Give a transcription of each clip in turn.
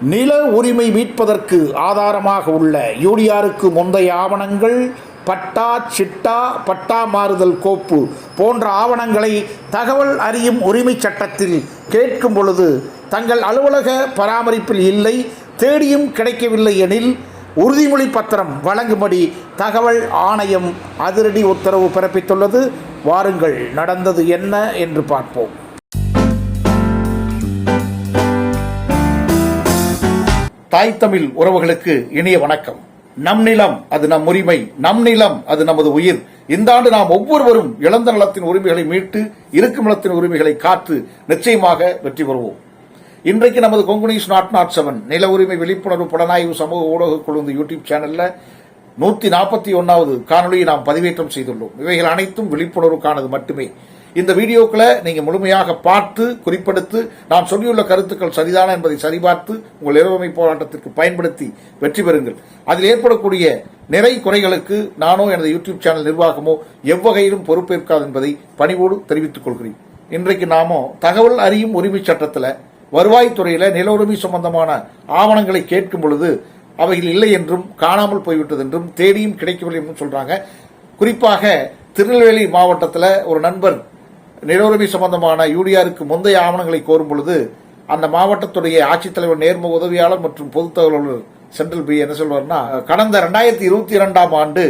நில உரிமை மீட்பதற்கு ஆதாரமாக உள்ள யூடிஆருக்கு முந்தைய ஆவணங்கள் பட்டா சிட்டா பட்டா மாறுதல் கோப்பு போன்ற ஆவணங்களை தகவல் அறியும் உரிமைச் சட்டத்தில் கேட்கும் பொழுது தங்கள் அலுவலக பராமரிப்பில் இல்லை தேடியும் கிடைக்கவில்லை எனில் உறுதிமொழி பத்திரம் வழங்கும்படி தகவல் ஆணையம் அதிரடி உத்தரவு பிறப்பித்துள்ளது. வாருங்கள் நடந்தது என்ன என்று பார்ப்போம். தாய் தமிழ் உறவுகளுக்கு இனிய வணக்கம். நம் நிலம் அது நம் உரிமை நம் நிலம் அது நமது உயிர். இந்த ஆண்டு நாம் ஒவ்வொருவரும் இழந்த நலத்தின் உரிமைகளை மீட்டு இருக்கும் நிலத்தின் உரிமைகளை காத்து நிச்சயமாக வெற்றி பெறுவோம். இன்றைக்கு நமது கொங்குனிஸ் நாட் நாட் செவன் நில உரிமை விழிப்புணர்வு புலனாய்வு சமூக ஊடக குழு யூடியூப் சேனல்ல நூத்தி நாற்பத்தி ஒன்னாவது காணொலியை நாம் பதிவேற்றம் செய்துள்ளோம். இவைகள் அனைத்தும் விழிப்புணர்வுக்கானது மட்டுமே. இந்த வீடியோக்களை நீங்கள் முழுமையாக பார்த்து குறிப்பெடுத்து நாம் சொல்லியுள்ள கருத்துக்கள் சரிதான என்பதை சரிபார்த்து உங்கள் இரவமை போராட்டத்திற்கு பயன்படுத்தி வெற்றி பெறுங்கள். அதில் ஏற்படக்கூடிய நிறை குறைகளுக்கு நானோ எனது யூடியூப் சேனல் நிர்வாகமோ எவ்வகையிலும் பொறுப்பேற்காது என்பதை பணிவோடு தெரிவித்துக் கொள்கிறேன். இன்றைக்கு நாமோ தகவல் அறியும் உரிமை சட்டத்தில் வருவாய்த்துறையில் நில உரிமை சம்பந்தமான ஆவணங்களை கேட்கும் பொழுது அவைகள் இல்லை என்றும் காணாமல் போய்விட்டது என்றும் தேடியும் கிடைக்கவில்லை என்றும் சொல்றாங்க. குறிப்பாக திருநெல்வேலி மாவட்டத்தில் ஒரு நண்பர் நில உரிமை சம்பந்தமான யூடிஆருக்கு முந்தைய ஆவணங்களை கோரும் பொழுது அந்த மாவட்டத்துடைய ஆட்சித்தலைவர் நேர்முக உதவியாளர் மற்றும் பொது தகவலர் சென்ட்ரல் பி. என்ன சொல்வார்னா கடந்த ரெண்டாயிரத்தி இருபத்தி இரண்டாம் ஆண்டு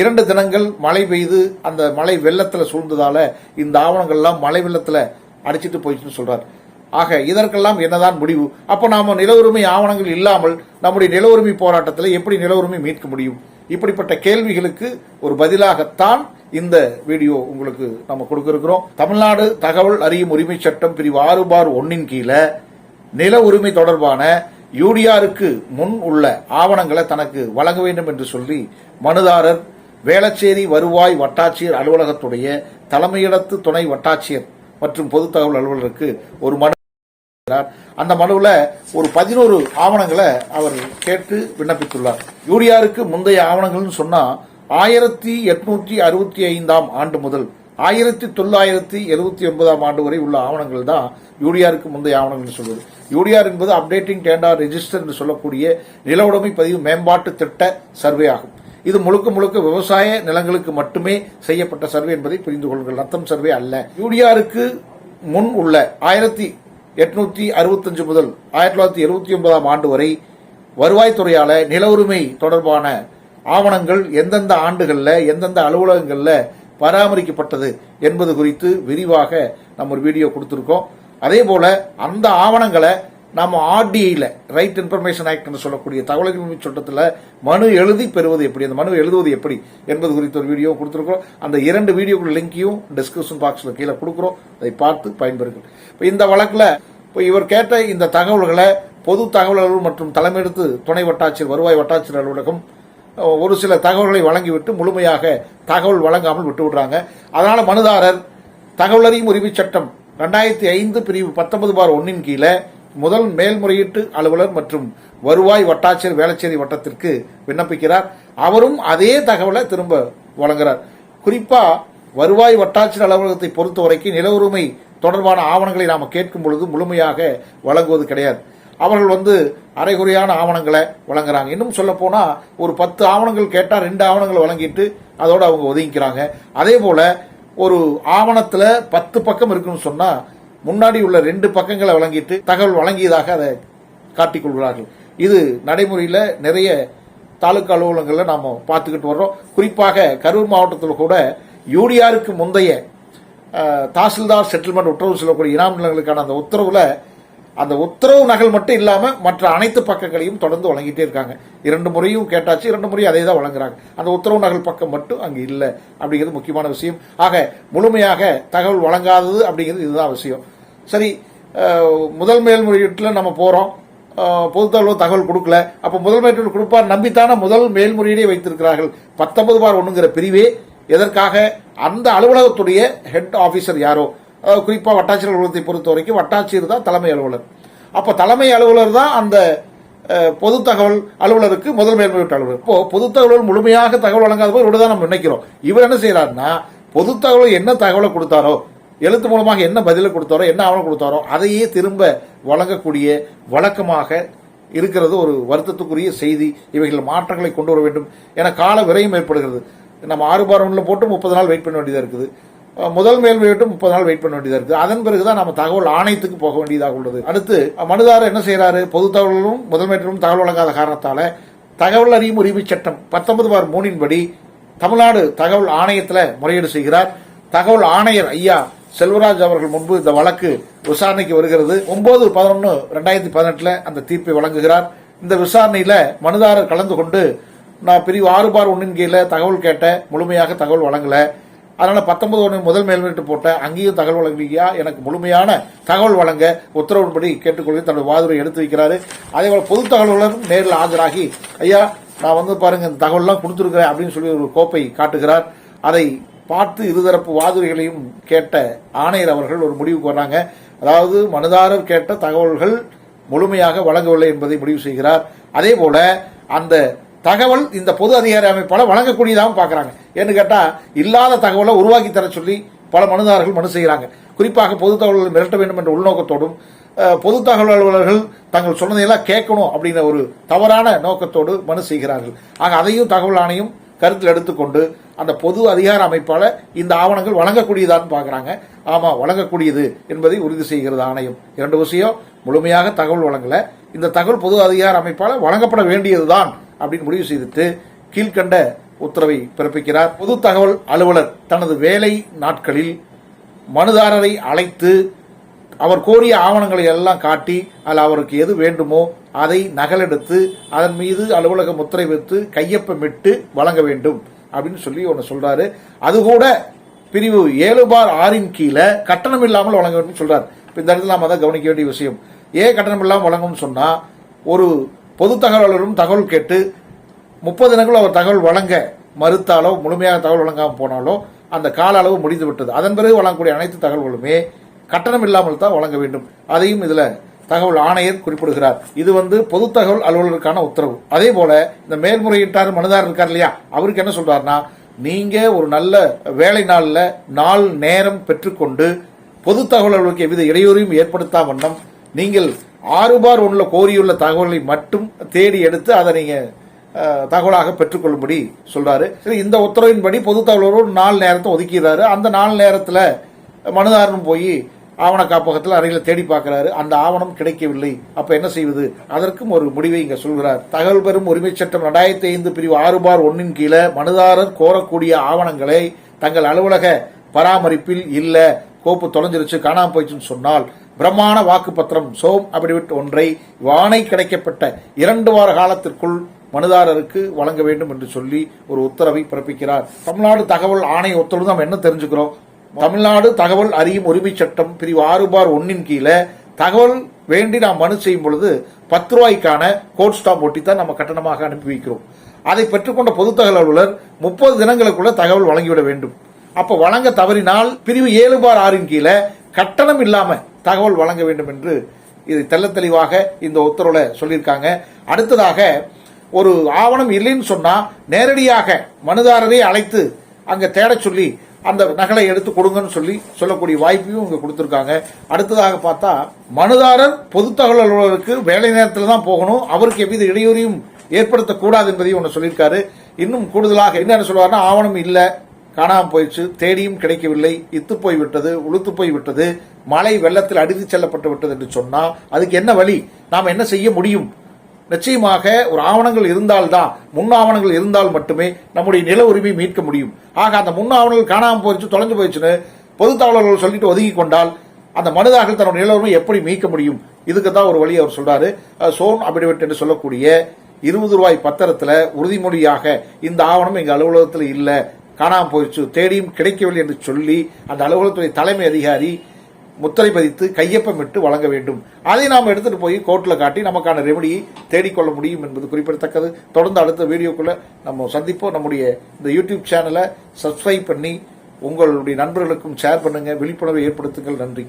இரண்டு தினங்கள் மழை பெய்து அந்த மழை வெள்ளத்தில் சூழ்ந்ததால இந்த ஆவணங்கள்லாம் மழை வெள்ளத்தில் அடிச்சிட்டு போயிடுச்சுன்னு சொல்றார். ஆக இதற்கெல்லாம் என்னதான் முடிவு? அப்போ நாம நில உரிமை ஆவணங்கள் இல்லாமல் நம்முடைய நில உரிமை போராட்டத்தில் எப்படி நில உரிமை மீட்க முடியும்? இப்படிப்பட்ட கேள்விகளுக்கு ஒரு பதிலாகத்தான் இந்த வீடியோ உங்களுக்கு நம்ம கொடுக்கிருக்கிறோம். தமிழ்நாடு தகவல் அறியும் உரிமை சட்டம் பிரிவு ஆறு பார் ஒன்னின் கீழே நில உரிமை தொடர்பான யூடிஆருக்கு முன் உள்ள ஆவணங்களை தனக்கு வழங்க வேண்டும் என்று சொல்லி மனுதாரர் வேளச்சேரி வருவாய் வட்டாட்சியர் அலுவலகத்துடைய தலைமையிடத்து துணை வட்டாட்சியர் மற்றும் பொது தகவல் அலுவலருக்கு ஒரு மனு அந்த மனுவில் ஒரு பதினோரு ஆவணங்களை அவர் கேட்டு விண்ணப்பித்துள்ளார். யூடிஆருக்கு முந்தைய ஆவணங்கள்னு சொன்னால் ஆயிரத்தி எட்நூற்றி அறுபத்தி ஐந்தாம் ஆண்டு முதல் ஆயிரத்தி தொள்ளாயிரத்தி எழுபத்தி ஒன்பதாம் ஆண்டு வரை உள்ள ஆவணங்கள் தான் யூடிஆருக்கு முந்தைய ஆவணங்கள் சொல்வது. யூடிஆர் என்பது அப்டேட்டிங் டேண்டா ரெஜிஸ்டர் என்று சொல்லக்கூடிய நில உடைமை பதிவு மேம்பாட்டு திட்ட சர்வே ஆகும். இது முழுக்க முழுக்க விவசாய நிலங்களுக்கு மட்டுமே செய்யப்பட்ட சர்வே என்பதை புரிந்து கொள்ளுங்கள். ரத்தம் சர்வே அல்ல. யூடிஆருக்கு முன் உள்ள ஆயிரத்தி எட்நூத்தி அறுபத்தஞ்சு முதல் ஆயிரத்தி தொள்ளாயிரத்தி எழுபத்தி ஒன்பதாம் ஆண்டு வரை வருவாய்த்துறையால நில உரிமை தொடர்பான ஆவணங்கள் எந்தெந்த ஆண்டுகளில் எந்தெந்த அலுவலகங்களில் பராமரிக்கப்பட்டது என்பது குறித்து விரிவாக நம்ம ஒரு வீடியோ கொடுத்துருக்கோம். அதே போல அந்த ஆவணங்களை நம்ம ஆர்டிஐயில் ரைட் இன்ஃபர்மேஷன் ஆக்ட்னு சொல்லக்கூடிய தகவல் உரிமை சட்டத்தில் மனு எழுதி பெறுவது எப்படி அந்த மனு எழுதுவது எப்படி என்பது குறித்த ஒரு வீடியோ கொடுத்துருக்கோம் அந்த இரண்டு வீடியோக்கள் லிங்கையும் டிஸ்கிரிப்ஷன் பாக்ஸில் கீழே கொடுக்குறோம். அதை பார்த்து பயன்பெறுங்கள். இப்போ இந்த வழக்கில் இப்போ இவர் கேட்ட இந்த தகவல்களை பொது தகவல் அலுவலர் மற்றும் தலைமையெடுத்து துணை வட்டாட்சியர் வருவாய் வட்டாட்சியர் அலுவலகம் ஒரு சில தகவல்களை வழங்கிவிட்டு முழுமையாக தகவல் வழங்காமல் விட்டு விடுறாங்க அதனால மனுதாரர் தகவல் அறியும் உரிமை சட்டம் ரெண்டாயிரத்தி ஐந்து பிரிவு பத்தொன்பது பார் ஒன்னின் கீழே முதல் மேல்முறையீட்டு அலுவலர் மற்றும் வருவாய் வட்டாட்சியர் வேளச்சேரி வட்டத்திற்கு விண்ணப்பிக்கிறார். அவரும் அதே தகவலை திரும்ப வழங்குகிறார் குறிப்பா வருவாய் வட்டாட்சியர் அலுவலகத்தை பொறுத்தவரைக்கும் நில உரிமை தொடர்பான ஆவணங்களை நாம் கேட்கும் பொழுது முழுமையாக வழங்குவது கிடையாது. அவர்கள் வந்து அரைகுறையான ஆவணங்களை வழங்குறாங்க. இன்னும் சொல்ல போனா ஒரு பத்து ஆவணங்கள் கேட்டால் ரெண்டு ஆவணங்களை வழங்கிட்டு அதோட அவங்க ஒதுங்கிக்கிறாங்க. அதே போல ஒரு ஆவணத்துல பத்து பக்கம் இருக்குன்னு சொன்னா முன்னாடி உள்ள ரெண்டு பக்கங்களை வழங்கிட்டு தகவல் வழங்கியதாக அதை காட்டிக் கொள்கிறார்கள். இது நடைமுறையில் நிறைய தாலுகா அலுவலகங்களில் நாம் பார்த்துக்கிட்டு வர்றோம். குறிப்பாக கரூர் மாவட்டத்தில் கூட யூடிஆருக்கு முந்தைய தாசில்தார் செட்டில்மெண்ட் உத்தரவு சொல்லக்கூடிய இனாம் நிலங்களுக்கான அந்த உத்தரவில் அந்த உத்தரவு நகல் மட்டும் இல்லாமல் மற்ற அனைத்து பக்கங்களையும் தொடர்ந்து வழங்கிட்டே இருக்காங்க. இரண்டு முறையும் கேட்டாச்சு இரண்டு முறையும் அதே தான் வழங்குறாங்க. அந்த உத்தரவு நகல் பக்கம் மட்டும் அங்கே இல்லை அப்படிங்கிறது முக்கியமான விஷயம். ஆக முழுமையாக தகவல் வழங்காதது அப்படிங்கிறது இதுதான் விஷயம். சரி முதல் மேல்முறையீட்டில் நம்ம போகிறோம் அஹ், தகவல் கொடுக்கல. அப்போ முதல் மேல்முறை கொடுப்பார். நம்பித்தான முதல் மேல்முறையீடே வைத்திருக்கிறார்கள். பத்தொன்பது பார் ஒன்றுங்கிற பிரிவே. எதற்காக? அந்த அலுவலகத்துடைய ஹெட் ஆஃபீஸர் யாரோ? குறிப்பாக வட்டாட்சியர் அலுவலகத்தை பொறுத்த வரைக்கும் வட்டாட்சியர் தான் தலைமை அலுவலர். அப்போ தலைமை அலுவலர் தான் அந்த பொது தகவல் அலுவலருக்கு முதல் மேல்முறையீட்டு அலுவலர். இப்போ பொது தகவல் முழுமையாக தகவல் வழங்காத போது இவ்வளவுதான் நம்ம நினைக்கிறோம். இவர் என்ன செய்யறாருன்னா பொது தகவல் என்ன தகவலை கொடுத்தாரோ எழுத்து மூலமாக என்ன பதிலை கொடுத்தாரோ என்ன ஆவணம் கொடுத்தாரோ அதையே திரும்ப வழங்கக்கூடிய வழக்கமாக இருக்கிறது ஒரு வருத்தத்துக்குரிய செய்தி. இவைகள் மாற்றங்களை கொண்டு வர வேண்டும் என கால விரையும் ஏற்படுகிறது நம்ம ஆறு பார் ஒன்றில் போட்டு முப்பது நாள் வெயிட் பண்ண வேண்டியதாக இருக்குது. முதல் மேல்முறையீட்டு முப்பது நாள் வெயிட் பண்ண வேண்டியதாக இருக்குது. அதன் பிறகுதான் நம்ம தகவல் ஆணையத்துக்கு போக வேண்டியதாக உள்ளது. அடுத்து மனுதாரர் என்ன செய்யறாரு பொது தகவலும் முதல் தகவல் வழங்காத காரணத்தால தகவல் அறியும் உரிமை சட்டம் பத்தொன்பது பார் மூணின்படி தமிழ்நாடு தகவல் ஆணையத்தில் முறையீடு செய்கிறார். தகவல் ஆணையர் ஐயா செல்வராஜ் அவர்கள் முன்பு இந்த வழக்கு விசாரணைக்கு வருகிறது. ஒன்பது பதினொன்று ரெண்டாயிரத்தி பதினெட்டுல அந்த தீர்ப்பை வழங்குகிறார். இந்த விசாரணையில மனுதாரர் கலந்து கொண்டு நான் பிரிவு ஆறு பார் ஒன்றின் கீழே தகவல் கேட்ட முழுமையாக தகவல் வழங்கல. அதனால் பத்தொன்பது ஒன்று முதல் மேல்முறையீட்டு போட்ட அங்கேயும் தகவல் வழங்கியா எனக்கு முழுமையான தகவல் வழங்க உத்தரவுப்படி கேட்டுக்கொள்வது தன்னுடைய வாதுரை எடுத்து வைக்கிறாரு. அதே போல் பொது தகவல்களும் நேரில் ஆஜராகி ஐயா நான் வந்து பாருங்க இந்த தகவல்லாம் கொடுத்துருக்கிறேன் அப்படின்னு சொல்லி ஒரு கோப்பை காட்டுகிறார். அதை பார்த்து இருதரப்பு வாதுரைகளையும் கேட்ட ஆணையர் அவர்கள் ஒரு முடிவுக்கு வர்றாங்க. அதாவது மனுதாரர் கேட்ட தகவல்கள் முழுமையாக வழங்கவில்லை என்பதை முடிவு செய்கிறார். அதே போல அந்த தகவல் இந்த பொது அதிகாரி அமைப்பால் வழங்கக்கூடியதாகவும் பார்க்குறாங்க. ஏன்னு கேட்டால் இல்லாத தகவலை உருவாக்கி தர சொல்லி பல மனுதாரர்கள் மனு செய்கிறாங்க குறிப்பாக பொது தகவல்களை மிரட்ட வேண்டும் என்ற உள்நோக்கத்தோடும் பொது தகவல் அலுவலர்கள் தங்கள் சொன்னதையெல்லாம் கேட்கணும் அப்படிங்கிற ஒரு தவறான நோக்கத்தோடு மனு செய்கிறார்கள். ஆக அதையும் தகவல் ஆணையம் கருத்தில் எடுத்துக்கொண்டு அந்த பொது அதிகார அமைப்பால் இந்த ஆவணங்கள் வழங்கக்கூடியதான்னு பார்க்குறாங்க. ஆமாம் வழங்கக்கூடியது என்பதை உறுதி செய்கிறது ஆணையம். இரண்டு விஷயம் முழுமையாக தகவல் வழங்கல. இந்த தகவல் பொது அதிகார அமைப்பால் வழங்கப்பட வேண்டியதுதான். அப்படின்னு முடிவு செய்துட்டு கீழ்கண்ட உத்தரவை பிறப்பிக்கிறார். பொது தகவல் அலுவலர் தனது வேலை நாட்களில் மனுதாரரை அழைத்து அவர் கோரிய ஆவணங்களை எல்லாம் காட்டி அதில் அவருக்கு எது வேண்டுமோ அதை நகலெடுத்து அதன் மீது அலுவலக முத்திரை வைத்து கையொப்பமிட்டு வழங்க வேண்டும் அப்படின்னு சொல்லி ஒன்று சொல்றாரு. அது கூட பிரிவு ஏழு பார் ஆறின் கீழே கட்டணம் இல்லாமல் வழங்க வேண்டும் சொல்றார். இந்த இடத்துல நாம் அதை கவனிக்க வேண்டிய விஷயம். ஏன் கட்டணம் இல்லாமல் வழங்கணும்னு சொன்னால் ஒரு பொது தகவலரும் தகவல் கேட்டு முப்பது தினங்களும் அவர் தகவல் வழங்க மறுத்தாலோ முழுமையாக தகவல் வழங்காமல் போனாலோ அந்த கால அளவு முடிந்து விட்டது. அதன் பிறகு வழங்கக்கூடிய அனைத்து தகவல்களுமே கட்டணம் இல்லாமல் தான் வழங்க வேண்டும். அதையும் இதில் தகவல் ஆணையர் குறிப்பிடுகிறார். இது வந்து பொது தகவல் அலுவலருக்கான உத்தரவு. அதே போல இந்த மேல்முறையீட்டார் மனுதாரர் இருக்கார் இல்லையா? அவருக்கு என்ன சொல்றாருன்னா நீங்க ஒரு நல்ல வேலை நாளில் நாள் நேரம் பெற்றுக்கொண்டு பொது தகவல் அலுவலருக்கு எவ்வித இடையூறையும் ஏற்படுத்தா வண்ணம் நீங்கள் ஆறு பார் ஒன்றில் கோரியுள்ள தகவல்களை மட்டும் தேடி எடுத்து அதை நீங்கள் தகவலாக பெற்றுக்கொள்ளும்படி சொல்றாரு. சரி இந்த உத்தரவின்படி பொது தகவலோடு நாலு நேரத்தை ஒதுக்கிறாரு அந்த நாலு நேரத்தில் மனுதாரனும் போய் ஆவண காப்பகத்தில் அறையில் தேடி பார்க்கிறாரு. அந்த ஆவணம் கிடைக்கவில்லை. அப்ப என்ன செய்வது? அதற்கும் ஒரு முடிவை இங்க சொல்கிறார். தகவல் பெறும் உரிமை சட்டம் ரெண்டாயிரத்தி ஐந்து பிரிவு ஆறு பார் ஒன்னின் கீழே மனுதாரர் கோரக்கூடிய ஆவணங்களை தங்கள் அலுவலக பராமரிப்பில் இல்ல கோப்பு தொலைஞ்சிருச்சு காணாம போயிடுச்சுன்னு சொன்னால் பிரமாண வாக்குப்பத்திரம் சோம் அபிடிவிட் ஒன்றை வானை கிடைக்கப்பட்ட இரண்டு வார காலத்திற்குள் மனுதாரருக்கு வழங்க வேண்டும் என்று சொல்லி ஒரு உத்தரவை பிறப்பிக்கிறார். தமிழ்நாடு தகவல் ஆணைய உத்தரவு நம்ம என்ன தெரிஞ்சுக்கிறோம்? தமிழ்நாடு தகவல் அறியும் உரிமை சட்டம் பிரிவு ஆறு பார் ஒன்னின் கீழே தகவல் வேண்டி நாம் மனு செய்யும் பொழுது பத்து ரூபாய்க்கான கோட் ஸ்டாம்ப் ஒட்டி தான் நம்ம கட்டணமாக அனுப்பி வைக்கிறோம். அதை பெற்றுக்கொண்ட பொது தகவல் அலுவலர் முப்பது தினங்களுக்குள்ள தகவல் வழங்கிவிட வேண்டும். அப்ப வழங்க தவறினால் பிரிவு ஏழு பார் ஆறின் கீழே கட்டணம் இல்லாமல் தகவல் வழங்க வேண்டும் என்று இது தெள்ளத் தெளிவாக இந்த உத்தரவில் சொல்லியிருக்காங்க. அடுத்ததாக ஒரு ஆவணம் இல்லைன்னு சொன்னால் நேரடியாக மனுதாரரை அழைத்து அங்கே தேடச் சொல்லி அந்த நகலை எடுத்து கொடுங்கன்னு சொல்லி சொல்லக்கூடிய வாய்ப்பையும் இங்கே கொடுத்துருக்காங்க. அடுத்ததாக பார்த்தா மனுதாரர் பொது தகவல் அலுவலருக்கு வேலை நேரத்தில் தான் போகணும். அவருக்கு எவ்வித இடையூறையும் ஏற்படுத்தக்கூடாது என்பதையும் ஒன்று சொல்லியிருக்காரு. இன்னும் கூடுதலாக என்ன சொல்லுவாருன்னா ஆவணம் இல்லை. காணாமல் போயிடுச்சு தேடியும் கிடைக்கவில்லை. இத்து போய்விட்டது உளுத்து போய் விட்டது. மழை வெள்ளத்தில் அடித்து செல்லப்பட்டு விட்டது என்று சொன்னால் அதுக்கு என்ன வழி? நாம் என்ன செய்ய முடியும்? நிச்சயமாக ஒரு ஆவணங்கள் இருந்தால்தான் முன் ஆவணங்கள் இருந்தால் மட்டுமே நம்முடைய நில உரிமை மீட்க முடியும். ஆக அந்த முன் ஆவணங்கள் காணாமல் போயிடுச்சு தொலைஞ்சு போயிடுச்சுன்னு பொது சொல்லிட்டு ஒதுங்கி கொண்டால் அந்த மனிதர்கள் தன்னுடைய நில உரிமை எப்படி மீட்க முடியும்? இதுக்கு தான் ஒரு வழி அவர் சொல்றாரு. சோன் அபிடவிட் என்று சொல்லக்கூடிய இருபது ரூபாய் பத்திரத்தில் உறுதிமொழியாக இந்த ஆவணம் எங்கள் அலுவலகத்தில் இல்லை. காணாமல் போயிடுச்சு. தேடியும் கிடைக்கவில்லை என்று சொல்லி அந்த அலுவலகத்துறை தலைமை அதிகாரி முத்திரை பதித்து கையொப்பமிட்டு வழங்க வேண்டும். அதை நாம் எடுத்துட்டு போய் கோர்ட்டில் காட்டி நமக்கான ரெமடியை தேடிக்கொள்ள முடியும் என்பது குறிப்பிடத்தக்கது. தொடர்ந்து அடுத்த வீடியோக்குள்ள நம்ம சந்திப்போம். நம்முடைய இந்த யூடியூப் சேனலை சப்ஸ்கிரைப் பண்ணி உங்களுடைய நண்பர்களுக்கும் ஷேர் பண்ணுங்க. விழிப்புணர்வை ஏற்படுத்துங்கள். நன்றி.